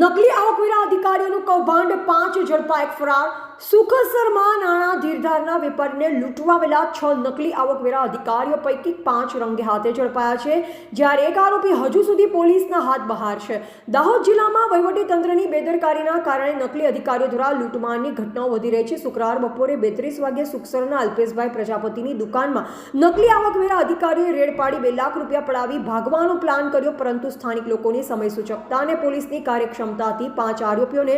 નકલી આવકવેરા અધિકારીઓનું કૌભાંડ, પાંચ ઝડપાય ફરાર. સુખસરમાં નાણાં ધીરધારના વેપારીને લૂંટવાવેલા છ નકલી આવકવેરા અધિકારીઓ પૈકી પાંચ રંગે હાથે ઝડપાયા છે, જ્યારે એક આરોપી હજુ સુધી પોલીસના હાથ બહાર છે. દાહોદ જિલ્લામાં તંત્રની બેદરકારીના કારણે નકલી અધિકારીઓ દ્વારા લૂંટમારની ઘટનાઓ વધી રહી છે. શુક્રવાર બપોરે બેત્રીસ વાગ્યે સુખસરના અલ્પેશભાઈ પ્રજાપતિની દુકાનમાં નકલી આવકવેરા અધિકારીઓએ રેડ પાડી બે લાખ રૂપિયા પડાવી ભાગવાનો પ્લાન કર્યો, પરંતુ સ્થાનિક લોકોની સમય સૂચકતા અને પોલીસની કાર્યક્ષમતાથી પાંચ આરોપીઓને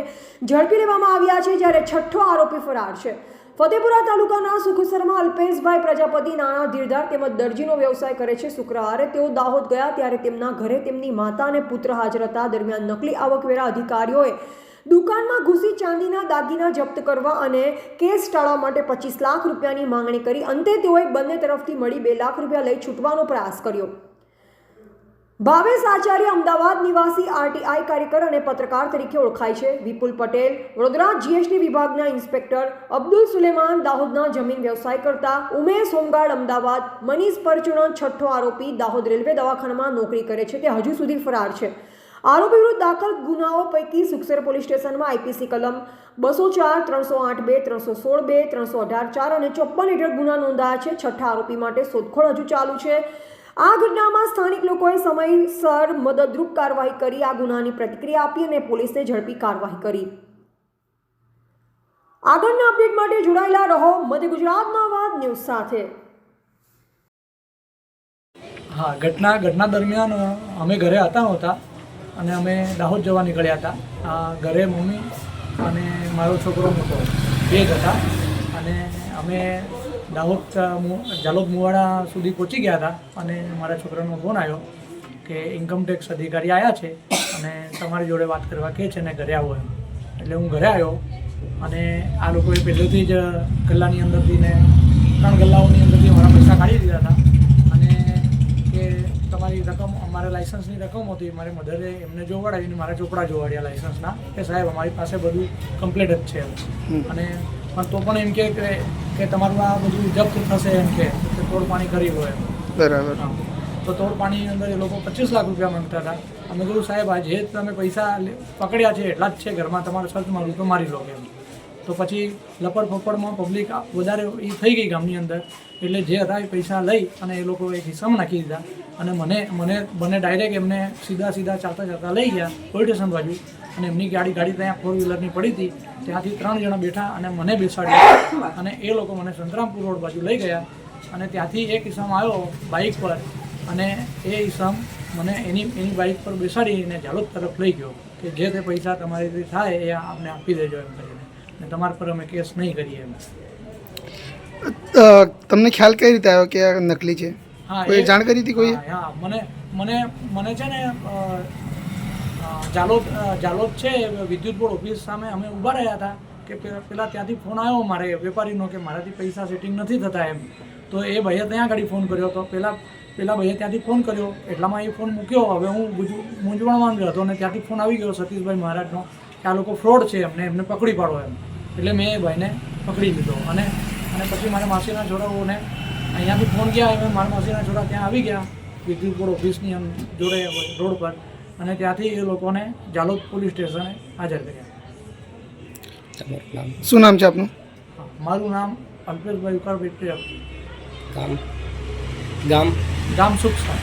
ઝડપી લેવામાં આવ્યા છે જ્યારે છઠ્ઠો આરોપી ફરાર છે. ફતેપુરા તાલુકાના સુખસરમાં અલ્પેશભાઈ પ્રજાપતિ, નાણાં ધીરધાર તેમજ દરજીનો વ્યવસાય કરે છે. શુક્રવારે તેઓ દાહોદ ગયા ત્યારે તેમના ઘરે તેમની માતા અને પુત્ર હાજર હતા. દરમિયાન નકલી આવકવેરા અધિકારીઓએ દુકાનમાં ઘૂસી ચાંદીના દાગીના જપ્ત કરવા અને કેસ ટાળવા માટે પચીસ લાખ રૂપિયાની માંગણી કરી. અંતે તેઓએ બંને તરફથી મળી બે લાખ રૂપિયા લઈ છૂટવાનો પ્રયાસ કર્યો. ભાવેશ આચાર્ય અમદાવાદ નિવાસી આરટીઆઈ કાર્યકર અને પત્રકાર તરીકે ઓળખાય છે. વિપુલ પટેલ વડોદરા જીએસટી વિભાગના ઇન્સ્પેક્ટર, અબ્દુલ સુલેમાન દાહોદના જમીન વ્યવસાય કરતા, ઉમેશ હોમગાર્ડ અમદાવાદ, મનીષ પરચુણો છઠ્ઠો આરોપી દાહોદ રેલવે દવાખાનામાં નોકરી કરે છે. તે હજુ સુધી ફરાર છે. આરોપી વિરુદ્ધ દાખલ ગુનાઓ પૈકી સુખસર પોલીસ સ્ટેશનમાં આઈપીસી કલમ બસો ચાર, ત્રણસો આઠ બે, ત્રણસો સોળ બે, ત્રણસો અઢાર ચાર અને ચોપ્પન હેઠળ ગુના નોંધાયા છે. છઠ્ઠા આરોપી માટે શોધખોળ હજુ ચાલુ છે. આ ઘટનામાં સ્થાનિક લોકોએ સમયસર મદદરૂપ કાર્યવાહી કરી, આ ગુનાની પ્રતિક્રિયા આપી અને પોલીસને ઝડપી કાર્યવાહી કરી. આગળના અપડેટ માટે જોડાયેલા રહો મધ્ય ગુજરાતનો વાત ન્યૂઝ સાથે. હા, ઘટના ઘટના દરમિયાન અમે ઘરે હતા હતા અને અમે દાહોદ જવા નીકળ્યા હતા. ઘરે મમ્મી અને મારો છોકરો મોટો, બે જ હતા અને અમે દાહોદ જાલોદ મુવાડા સુધી પહોંચી ગયા હતા અને મારા છોકરાનો ફોન આવ્યો કે ઇન્કમટેક્સ અધિકારી આવ્યા છે અને તમારી જોડે વાત કરવા કહે છે ને ઘરે આવો એમ. એટલે હું ઘરે આવ્યો અને આ લોકોએ પહેલેથી જ ગલ્લાની અંદરથી ને ત્રણ ગલ્લાઓની અંદરથી મારા પૈસા કાઢી દીધા હતા અને કે તમારી રકમ અમારે લાઇસન્સની રકમ હતી મારી મધરે એમને જોવાડાવીને મારા ચોપડા જોવાડ્યા લાઇસન્સના કે સાહેબ અમારી પાસે બધું કમ્પ્લીટ જ છે અને પણ તો પણ એમ કે કે- તમારું આ બધું જપ્ત થશે એમ કે તોડ પાણી કરી હોય બરાબર. તો તોડ પાણી અંદર એ લોકો પચીસ લાખ રૂપિયા માંગતા હતા. અમે કીધું સાહેબ આ જે તમે પૈસા પકડ્યા છે એટલા જ છે ઘરમાં તમારે સર્ચ મારું તો મારી લો એમ. તો પછી લપડ ફપડમાં પબ્લિક વધારે એ થઈ ગઈ ગામની અંદર. એટલે જે હતા એ પૈસા લઈ અને એ લોકો એક હિસ્સામાં નાખી દીધા. અને મને મને મને ડાયરેક્ટ એમને સીધા સીધા ચાલતા ચાલતા લઈ ગયા પોલીસ સ્ટેશન બાજુ. અને એમની ગાડી ગાડી ત્યાં ફોર વ્હીલરની પડી હતી. ત્યાંથી ત્રણ જણા બેઠા અને મને બેસાડ્યા. અને એ લોકો મને સંતરામપુર રોડ બાજુ લઈ ગયા. અને ત્યાંથી એક ઇસમ આવ્યો બાઇક પર. અને એ ઇસમ મને એની એની બાઇક પર બેસાડીને જાલોદ તરફ લઈ ગયો. કે જે તે પૈસા તમારીથી થાય એ આપને આપી દેજો એમ કરીને. અને તમારા પર અમે કેસ નહીં કરીએ એમ. તમને ખ્યાલ કઈ રીતે આવ્યો કે આ નકલી છે? હા એ- જાણ કરી હતી કોઈ? હા, મને મને મને છે ને જાલોદ જાલોદ છે, વિદ્યુત બોર્ડ ઓફિસ સામે અમે ઊભા રહ્યા હતા કે પેલા ત્યાંથી ફોન આવ્યો મારે વેપારીનો કે મારાથી પૈસા સેટિંગ નથી થતા એમ. તો એ ભાઈએ ત્યાં આગળ ફોન કર્યો હતો. પેલા પેલા ભાઈએ ત્યાંથી ફોન કર્યો. એટલામાં એ ફોન મૂક્યો. હવે હું મૂંઝવણમાં ગયો હતો અને ત્યાંથી ફોન આવી ગયો સતીશભાઈ મહારાજનો કે આ લોકો ફ્રોડ છે એમને એમને પકડી પાડો એમ. એટલે મેં એ ભાઈને પકડી લીધો. અને અને પછી મારા માસીના છોરાઓને અહીંયાથી ફોન ગયા. એમ મારા માસીના છોરા ત્યાં આવી ગયા. વિદ્યુત બોર્ડ ઓફિસની આમ જોડે રોડ પર. અને ત્યાંથી એ લોકોને જાલોદ પોલીસ સ્ટેશને હાજર કર્યા. શું નામ છે આપનું? મારું નામ અલ્પેશભાઈ ટેપ ગામ? ગામ? ગામ સુખસર.